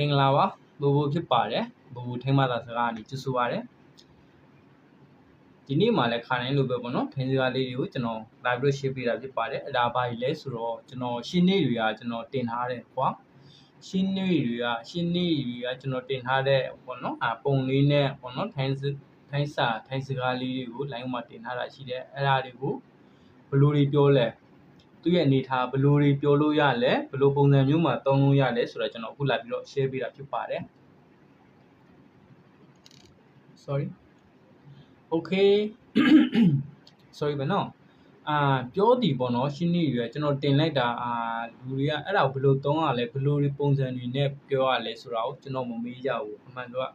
မင်္ဂလာပါဘူဘူဖြစ်ပါတယ်ဘူဘူထိမ့်မသာစကားအနေကြိုဆိုပါတယ်ဒီနေ့မှလည်းခါတိုင်းလိုပဲပေါ့နော်ထင်းစကားလေးတွေကိုကျွန်တော် live လို့ share ပေးတာဖြစ်ပါတယ်အဲ့ဒါဘာကြီးလဲဆိုတော့ကျွန်တော်ရှင်းနေတွေကကျွန်တော်တင်ထားတယ်ကွာရှင်းနေတွေကရှင်းနေတွေကကျွန်တော်တင်ထားတဲ့ပေါ့နော်အပုံလေးနဲ့ပေါ့နော်ထိုင်းထိုင်းစာထိုင်းစကားလေးတွေကို line မှာတင်ထားတာရှိတယ်အဲ့ဒါတွေကိုဘယ်လိုတွေပြောလဲ သူ့ရဲ့အနေထားဘယ်လိုတွေပြောလို့ရလဲဘယ်လိုပုံစံမျိုးမှာသုံးလို့ရလဲဆိုတော့ကျွန်တော်အခုလာပြီးတော့ share ပေးတာဖြစ်ပါတယ် sorry okay sorry ဘယ်နော်အာပြောတည်ပေါ့နော်ရှင်းနေရွယ်ကျွန်တော်တင်လိုက်တာအာလူတွေကအဲ့ဒါကိုဘယ်လိုသုံးရလဲဘယ်လိုပုံစံတွေနဲ့ပြောရလဲဆိုတာကိုကျွန်တော်မမေးကြဘူးအမှန်တော့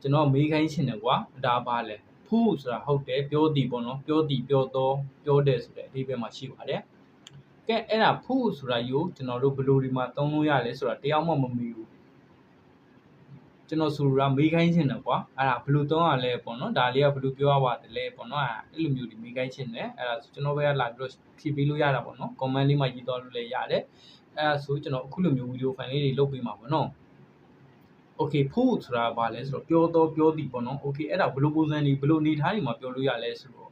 ကျွန်တော်မေးခိုင်းချင်တယ်ကွာဒါပါလဲဖူးဆိုတာဟုတ်တယ်ပြောတည်ပေါ့နော်ပြောတည်ပြောတော့ပြောတယ်ဆိုတဲ့အဓိပ္ပာယ်မှာရှိပါတယ် ကဲအဲ့ဒါဖူးဆိုတာယူကျွန်တော်တို့ဘယ်လိုဒီမှာသုံးလို့ရလဲဆိုတာတရားမှမမေးဘူးကျွန်တော်ဆိုလိုတာမေးခိုင်းချင်တယ်ကွာအဲ့ဒါဘယ်လိုသုံးရလဲပေါ့နော်ဒါလေးကဘယ်လိုပြောရပါသလဲပေါ့နော်အဲ့လိုမျိုးဒီမေးခိုင်းချင်တယ်အဲ့ဒါဆိုကျွန်တော်ဘက်ကလာပြီးတော့ဖြည့်ပေးလို့ရတာပေါ့နော် comment လေးမှာရေးသွားလို့လည်းရတယ်အဲ့ဒါဆိုကျွန်တော်အခုလိုမျိုးဗီဒီယိုဖိုင်လေးတွေလုပ်ပေးမှာပေါ့နော် okay ဖို့ဆိုတာဘာလဲဆိုတော့ပြောတော့ပြောသည်ပေါ့နော် okay အဲ့ဒါဘယ်လိုပုံစံတွေဘယ်လိုအနေထားတွေမှာပြောလို့ရလဲဆိုတော့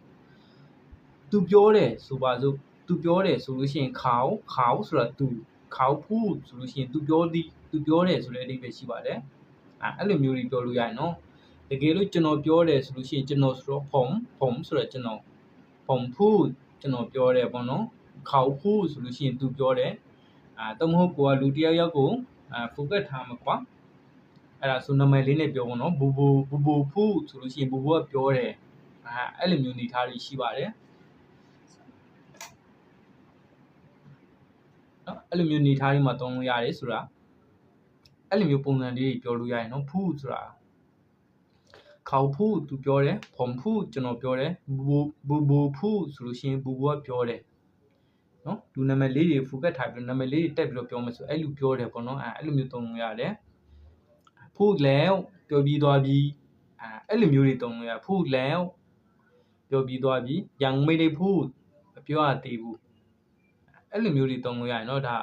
သူပြောတယ်ဆိုပါစို့ သူပြောတယ်ဆိုလို့ရှိရင်ခေါင်းခေါင်းဆိုတာသူခေါင်းဖို့ဆိုလို့ရှိရင်သူပြောသည်သူပြောတယ်ဆိုတဲ့အဓိပ္ပာယ်ရှိပါတယ်အဲအဲ့လိုမျိုးတွေပြောလို့ရရင်နော်တကယ်လို့ကျွန်တော်ပြောတယ်ဆိုလို့ရှိရင်ကျွန်တော်ဆိုတော့ဖုံဖုံဆိုတော့ကျွန်တော်ဖုံဖို့ကျွန်တော်ပြောတယ်ပေါ့နော်ခေါင်းဖို့ဆိုလို့ရှိရင်သူပြောတယ်အာတမဟုတ်ကိုကလူတယောက်ယောက်ကိုအာ focus ထားမှာကွာအဲ့ဒါဆိုနာမည်လေးနဲ့ပြောပေါ့နော်ဘူဘူဘူဘူဖူးဆိုလို့ရှိရင်ဘူဘူကပြောတယ်အာအဲ့လိုမျိုးနေထားတွေရှိပါတယ် နော်အဲ့လိုမျိုးနေထားတွေမှာသုံးလို့ရတယ်ဆိုတာအဲ့လိုမျိုးပုံစံလေးပြောလို့ရတယ်နော်ဖူးဆိုတာခေါဖူးသူပြောတယ်ဖုံဖူးကျွန်တော်ပြောတယ်ဘူဘူဘူဖူးဆိုလို့ရှိရင်ဘူဘူကပြောတယ်နော်လူနာမည်လေးတွေဖူကတ်ထားပြီးနာမည်လေးတွေတက်ပြီးတော့ပြောမှဆိုအဲ့လိုပြောတယ်ပေါ့နော်အဲ့လိုမျိုးသုံးလို့ရတယ်ဖူးလည်းပြောပြီးသွားပြီးအဲ့လိုမျိုးတွေသုံးလို့ရဖူးလည်းပြောပြီးသွားပြီးရန်မေးလေးဖူးမပြောရသေးဘူး အဲ့လိုမျိုးတွေတုံလို့ရရင်တော့ဒါ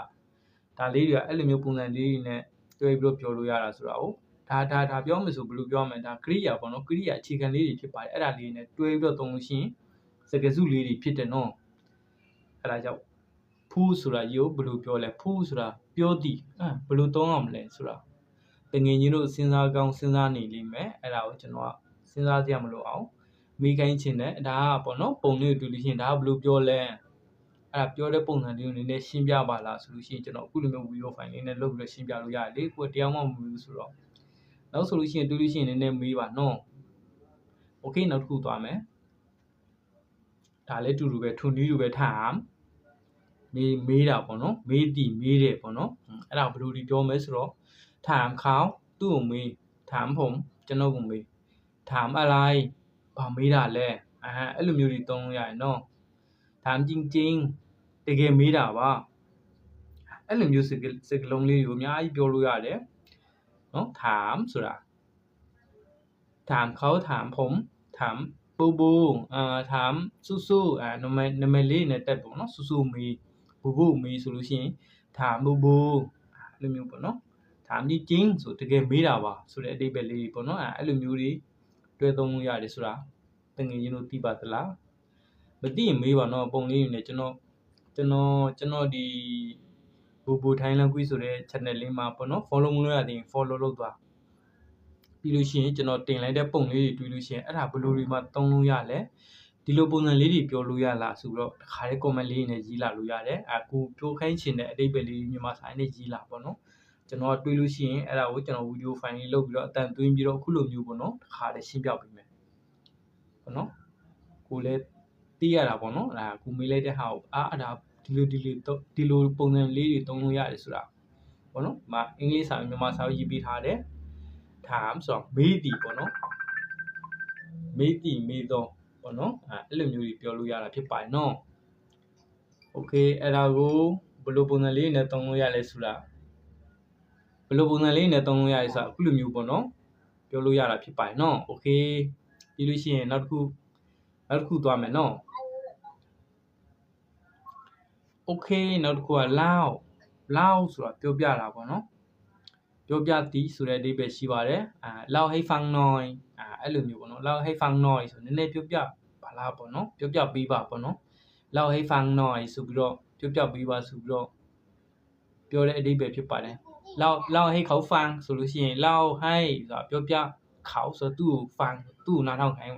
ဒါလေးတွေကအဲ့လိုမျိုးပုံစံလေးတွေနဲ့တွဲပြီးတော့ပြောလို့ရတာဆိုတာကိုဒါဒါဒါပြောမယ်ဆိုဘယ်လိုပြောမလဲဒါကရိယာပေါ့နော်ကရိယာအခြေခံလေးတွေဖြစ်ပါတယ်အဲ့ဒါလေးနဲ့တွဲပြီးတော့တုံလို့ရှိရင်စကားစုလေးတွေဖြစ်တယ်နော်အဲ့ဒါကြောင့်ဖူးဆိုတာရေကိုဘယ်လိုပြောလဲဖူးဆိုတာပြောသည်အဲဘယ်လိုသုံးအောင်မလဲဆိုတာတငယ်ချင်းတို့စဉ်းစားကောင်းစဉ်းစားနေလိမ့်မယ်အဲ့ဒါကိုကျွန်တော်ကစဉ်းစားစရာမလိုအောင်မိခိုင်းချင်တယ်ဒါကပေါ့နော်ပုံလေးတွေ့လို့ရှိရင်ဒါကဘယ်လိုပြောလဲ အဲ့ဒါပြောတဲ့ပုံစံလေးကိုနည်းနည်းရှင်းပြပါလားဆိုလို့ရှိရင်ကျွန်တော်အခုလိုမျိုးဗီဒီယိုဖိုင်လေးနဲ့လုပ်ပြီးတော့ရှင်းပြလို့ရတယ်လေကိုယ်တရားမှမဘူးဆိုတော့နောက်ဆိုလို့ရှိရင်တွေ့လို့ရှိရင်နည်းနည်းမေးပါနော်โอเคနောက်တစ်ခုသွားမယ်ဒါလည်းတူတူပဲထုံနည်းတူပဲထားအောင်မေးမေးတာပေါ့နော်မေးတီမေးတယ်ပေါ့နော်အဲ့ဒါဘယ်လိုဒီပြောမဲဆိုတော့ถามเขาသူ့ကိုမေးถามผมကျွန်တော်ကိုမေးถามอะไรဘာမေးတာလဲအဲအဲ့လိုမျိုးတွေသုံးလို့ရတယ်နော် ถามจริงๆတကယ်မေးတာပါအဲ့လိုမျိုးစကစကလုံးလေးကိုအများကြီးပြောလို့ရတယ်နော်ถามဆိုတာถามเขาถามผมถามบูบูอ่าถามสู้สู้อ่าနာမည်နာမည်လေးနဲ့တက်ပေါ့နော်ဆူဆူမီဘူဘူမီဆိုလို့ရှိရင်ถามบูบูအဲ့လိုမျိုးပေါ့နော်ถามจริงๆဆိုတကယ်မေးတာပါဆိုတဲ့အတိတ်ပဲလေးပေါ့နော်အဲ့လိုမျိုးတွေတွဲသုံးလို့ရတယ်ဆိုတာတငယ်ချင်းတို့သိပါသလား မသိရင်မေးပါတော့ပုံလေးတွေနဲ့ကျွန်တော်ကျွန်တော်ကျွန်တော်ဒီဘူဘူထိုင်းလန်ကွီဆိုတဲ့ channel လေးမှာပေါ့နော် follow မလုပ်ရသေးရင် follow လုပ်သွားပြီးလို့ရှိရင်ကျွန်တော်တင်လိုက်တဲ့ပုံလေးတွေတွေ့လို့ရှိရင်အဲ့ဒါဘယ်လိုတွေမှသုံးလို့ရလဲဒီလိုပုံစံလေးတွေပြောလို့ရလားဆိုတော့တခါလေး comment လေးနဲ့ရေးလာလို့ရတယ်အခုပြောခိုင်းချင်တဲ့အတိတ်ပဲလေးမြန်မာဆိုင်နဲ့ရေးလာပေါ့နော်ကျွန်တော်တွေးလို့ရှိရင်အဲ့ဒါကိုကျွန်တော်ဗီဒီယိုဖိုင်လေးလုပ်ပြီးတော့အတန်သွင်းပြီးတော့အခုလိုမျိုးပေါ့နော်တခါလေးရှင်းပြပေးမယ်ပေါ့နော်ကိုလည်း သိရတာပေါ့နော်အဲ့ဒါကိုမေးလိုက်တဲ့ဟာကိုအာအဲ့ဒါဒီလိုဒီလိုဒီလိုပုံစံလေးတွေသုံးလို့ရတယ်ဆိုတာပေါ့နော်ဒီမှာအင်္ဂလိပ်စာမြန်မာစာရေးပေးထားတယ် time ဆိုတော့မေးတီပေါ့နော်မေးတီမေးတော့ပေါ့နော်အဲ့လိုမျိုးတွေပြောလို့ရတာဖြစ်ပါတယ်နော် okay အဲ့ဒါကိုဘယ်လိုပုံစံလေးနဲ့သုံးလို့ရလဲဆိုတာဘယ်လိုပုံစံလေးနဲ့သုံးလို့ရလဲဆိုတာအခုလိုမျိုးပေါ့နော်ပြောလို့ရတာဖြစ်ပါတယ်နော် okay ပြီးလို့ရှိရင်နောက်တစ်ခု နောက်တစ်ခုသွားမယ်နော်โอเคနောက်တစ်ခုက loud loud ဆိုတာပြောပြတာပေါ့နော် ပြောပြသည်ဆိုတဲ့အဓိပ္ပာယ်ရှိပါတယ်အာလောက်ဟိဖန်နော်အာအဲ့လိုမျိုးပေါ့နော်လောက်ဟိဖန်နော်ဆိုနည်းနည်းပြောပြပါလားပေါ့နော်ပြောပြပေးပါပေါ့နော်လောက်ဟိဖန်နော်ဆိုပြီးတော့ပြောပြပေးပါဆိုပြီးတော့ပြောတဲ့အဓိပ္ပာယ်ဖြစ်ပါတယ်လောက်လောက်ဟိခေါဖန်ဆိုလို့ရှိရင်လောက်ဟိဆိုတာပြောပြခေါဆိုသူ့ကိုဖန်သူ့ကိုနားထောင်ခိုင်း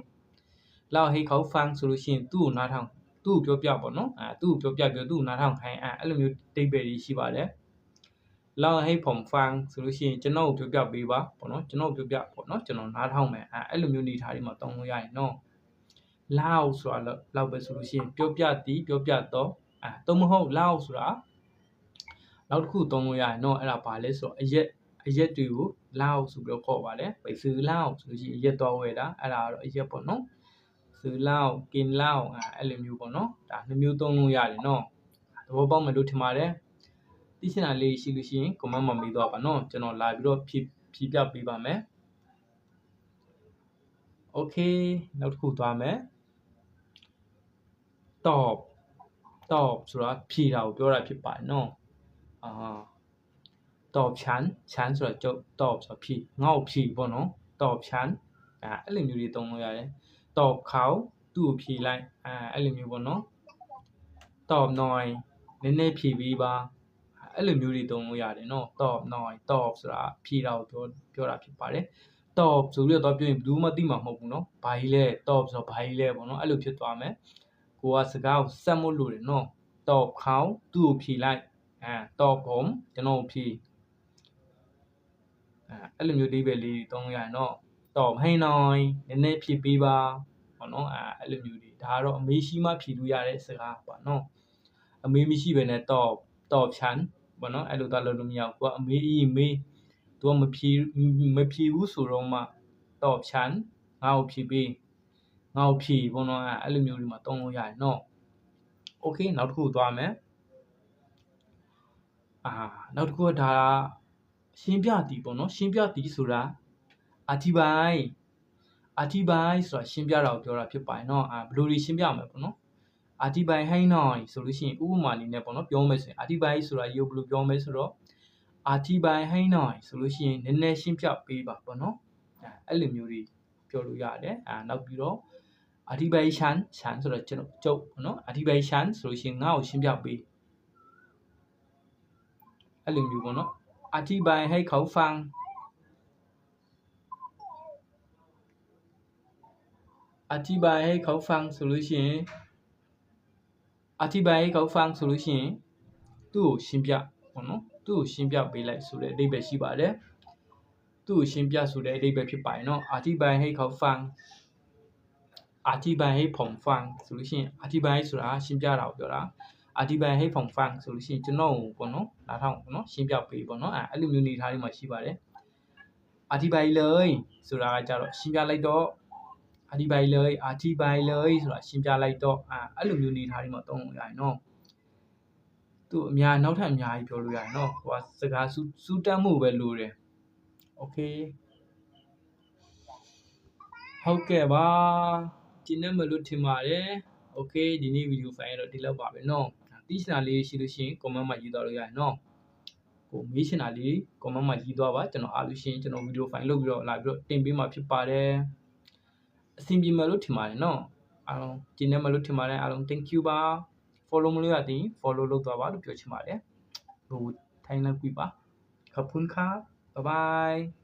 လောက်ဟိတ်ခေါဖန်ဆိုလို့ရှိရင်သူ့ကိုနားထောင်သူ့ကိုပြောပြပေါ့နော်အဲသူ့ကိုပြောပြပြောသူ့ကိုနားထောင်ခိုင်းအဲအဲ့လိုမျိုးတိတ်ပဲကြီးရှိပါတယ်လောက်ဟိတ်ဖုံဖန်ဆိုလို့ရှိရင်ကျွန်တော်ကိုပြောပြပေးပါပေါ့နော်ကျွန်တော်ကိုပြောပြပေါ့နော်ကျွန်တော်နားထောင်မယ်အဲအဲ့လိုမျိုးနေထားဒီမှာတောင်းလို့ရရင်နော်လောက်ဆိုတာလောက်ပဲဆိုလို့ရှိရင်ပြောပြသည်ပြောပြတော့အဲတုံးမဟုတ်လောက်ဆိုတာနောက်တစ်ခုသုံးလို့ရရင်တော့အဲ့ဒါဘာလဲဆိုတော့အရက်အရက်တွေကိုလောက်ဆိုပြီးတော့ခေါ်ပါတယ်ပိတ်စူလောက်ဆိုလို့ရှိရင်အရက်သွားဝဲတာအဲ့ဒါကတော့အရက်ပေါ့နော် ဆူလောက်กินလောက်အဲ့လိုမျိုးပေါ့နော်ဒါနှမျိုးသုံးလို့ရတယ်နော်သဘောပေါက်မယ်လို့ထင်ပါတယ်သိချင်တာလေးရှိလို့ရှိရင် comment မှာမေးတော့ပါနော်ကျွန်တော်လာပြီးတော့ဖြည့်ဖြည့်ပြပေးပါမယ် okay နောက်တစ်ခုသွားမယ် top top ဆိုတာဖြည့်တာကိုပြောတာဖြစ်ပါတယ်နော်အာ top chan chan ဆိုတာကျုပ် top ဆိုတာဖြည့်ငေါ့ဖြည့်ပေါ့နော် top chan အဲ့လိုမျိုးတွေသုံးလို့ရတယ် ตอบเขาသူ့ကိုဖြည့်လိုက်အဲအဲ့လိုမျိုးပေါ့နော်ตอบหน่อยနည်းနည်းဖြည့်ပေးပါအဲ့လိုမျိုးတွေသုံးလို့ရတယ်နော်ตอบหน่อยตอบဆိုတာဖြည့်တာကိုပြောပြောတာဖြစ်ပါတယ်ตอบဆိုပြီးတော့ပြောရင်ဘယ်သူမှသိမှာမဟုတ်ဘူးเนาะဘာကြီးလဲตอบဆိုတော့ဘာကြီးလဲပေါ့နော်အဲ့လိုဖြစ်သွားမယ်ကိုကစကားကိုစက်မလို့တယ်နော်ตอบเขาသူ့ကိုဖြည့်လိုက်အဲตอบผมကျွန်တော်ဖြည့်အဲအဲ့လိုမျိုးဒီပဲလေးသုံးလို့ရရင်တော့ตอ บให้หน่อยနည်းနည်းဖြည့်ပေးပါပေါ့နော်အဲအဲ့လိုမျိုးတွေဒါကတော့အမေးရှိမှဖြည့်လို့ရတဲ့စကားပေါ့နော်အမေးမရှိဘဲနဲ့ตอบตอบฉันပေါ့နော်အဲ့လိုသွားလို့လို့မရဘူးကိုကအမေးကြီးမေးသူကမဖြေမဖြေဘူးဆိုတော့မှตอบฉันငါ့ကိုဖြေပေးငါ့ကိုဖြေပေါ့နော်အဲ့လိုမျိုးတွေမှာတုံးလို့ရတယ်နော်โอเคနောက်တစ်ခုသွားမယ်အာနောက်တစ်ခုကဒါရှင်းပြသည်ပေါ့နော်ရှင်းပြသည်ဆိုတာ အတိပိုင်းအတိပိုင်းဆိုတာရှင်းပြတာကိုပြောတာဖြစ်ပါတယ်เนาะအာဘယ်လိုတွေရှင်းပြမလဲပေါ့နော်အတိပိုင်းဟိုင်းနော်ဆိုလို့ရှိရင်ဥပမာအနေနဲ့ပေါ့နော်ပြောမယ်ဆိုရင်အတိပိုင်းဆိုတာရုပ်ဘယ်လိုပြောမလဲဆိုတော့အတိပိုင်းဟိုင်းနော်ဆိုလို့ရှိရင်နည်းနည်းရှင်းပြပေးပါပေါ့နော်အဲအဲ့လိုမျိုးတွေပြောလို့ရတယ်အာနောက်ပြီးတော့အတိပိုင်းရှန်ရှန်ဆိုတော့ကျွန်တော်ကျုပ်ပေါ့နော်အတိပိုင်းရှန်ဆိုလို့ရှိရင်ငါ့ကိုရှင်းပြပေးအဲ့လိုမျိုးပေါ့နော်อธิบายให้เขาฟัง อธิบายให้เขาฟังဆိုလို့ရှိရင်อธิบายให้เขาฟังဆိုလို့ရှိရင်သူ့ကိုရှင်းပြပေါ့နော်သူ့ကိုရှင်းပြပေးလိုက်ဆိုတဲ့အဓိပ္ပာယ်ရှိပါတယ်သူ့ကိုရှင်းပြဆိုတဲ့အဓိပ္ပာယ်ဖြစ်ပါတယ်နော်อธิบายให้เขาฟังอธิบายให้ผมฟังဆိုလို့ရှိရင်อธิบายဆိုတာရှင်းပြတာကိုပြောတာအဒီဘန်ဟိတ်ဖုန်ဖန်ဆိုလို့ရှိရင်ကျွန်တော်ကိုပေါ့နော်နားထောင်ပေါ့နော်ရှင်းပြပေးပေါ့နော်အဲအဲ့လိုမျိုးနေထားလေးမှာရှိပါတယ်အဒီဘိုင်လေဆိုတာကကြတော့ရှင်းပြလိုက်တော့ အဒီဘိုင်လေအဒီဘိုင်လေဆိုတာရှင်းပြလိုက်တော့အဲအဲ့လိုမျိုးနေထားလေးမှာသုံးလို့ရတယ်နော်သူအများနောက်ထပ်အများကြီးပြောလို့ရတယ်နော်ဟိုကစကားစူးစူးတက်မှုပဲလိုတယ်โอเคဟုတ်ကဲ့ပါကျင်းနေမလို့ထင်ပါတယ်โอเคဒီနေ့ဗီဒီယိုဖိုင်ကတော့ဒီလောက်ပါပဲเนาะသိချင်တာလေးရှိလို့ရှိရင် comment မှာရေးသွားလို့ရတယ်နော်ကိုမေးချင်တာလေး comment မှာရေးသွားပါကျွန်တော်အားလို့ရှိရင်ကျွန်တော်ဗီဒီယိုဖိုင်လုပ်ပြီးတော့လာပြီးတော့တင်ပေးမှာဖြစ်ပါတယ် အဆင်ပြေမယ်လို့ထင်ပါတယ်နော်အားလုံးကျေနပ်မယ်လို့ထင်ပါတယ်အားလုံး thank you ပါ follow မလို့ရသေး follow လုပ်သွားပါလို့ပြောချင်ပါတယ်ဟိုထိုင်းလောက်ပြီပါခပ်ခွန်းခါ bye bye